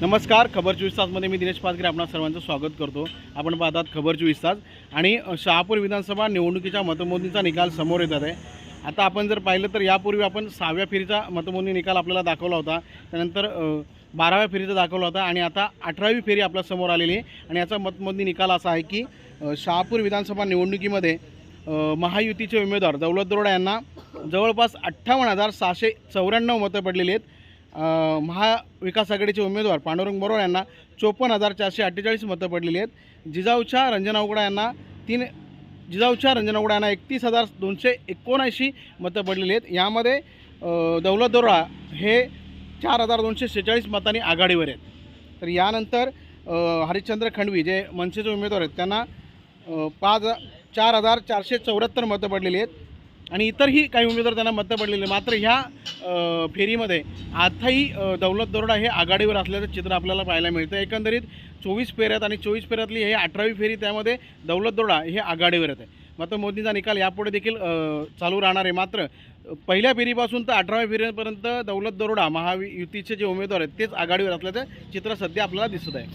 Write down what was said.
नमस्कार खबर चोवीस तासमध्ये मी दिनेश पाचगिरे आपणा सर्वांचं स्वागत करतो. आपण पाहतात खबर चोवीस तास आणि शहापूर विधानसभा निवडणुकीच्या मतमोजणीचा निकाल समोर येतात आहे. आता आपण जर पाहिलं तर यापूर्वी आपण सहाव्या फेरीचा मतमोजणी निकाल आपल्याला दाखवला होता. त्यानंतर बाराव्या फेरीचा दाखवला होता आणि आता अठरावी फेरी आपल्यासमोर आलेली आहे. आणि याचा मतमोजणी निकाल असा आहे की शहापूर विधानसभा निवडणुकीमध्ये महायुतीचे उमेदवार दौलत दरोडा यांना जवळपास अठ्ठावन्न हजार सहाशे चौऱ्याण्णव मतं पडलेली आहेत. महाविकास आघाडीचे उमेदवार पांडुरंग बरोबर यांना चोपन्न हजार चारशे अठ्ठेचाळीस मतं पडलेली आहेत. जिजाऊच्या रंजना उगडा यांना तीन जिजाऊच्या रंजना उगडा यांना एकतीस हजार दोनशे एकोणऐंशी मतं पडलेली आहेत. यामध्ये दौलत दरोडा हे चार हजार दोनशे शेहेचाळीस मतांनी आघाडीवर आहेत. तर यानंतर हरिश्चंद्र खंडवी जे मनसेचे उमेदवार आहेत त्यांना पाच चार हजार चारशे चौऱ्याहत्तर मतं पडलेली आहेत. आणि इतरही काही उमेदवार त्यांना मतं पडलेले मात्र ह्या फेरीमध्ये आताही दौलत दरोडा हे आघाडीवर असल्याचं चित्र आपल्याला पाहायला मिळतं. एकंदरीत चोवीस फेऱ्यात आणि चोवीस फेऱ्यातली हे अठरावी फेरी त्यामध्ये दौलत दरोडा हे आघाडीवर येत. आहे मात्र मोदींचा निकाल यापुढे देखील चालू राहणार आहे. मात्र पहिल्या फेरीपासून तर अठराव्या फेरीपर्यंत दौलत दरोडा महायुतीचे जे उमेदवार आहेत तेच आघाडीवर असल्याचं चित्र सध्या आपल्याला दिसत आहे.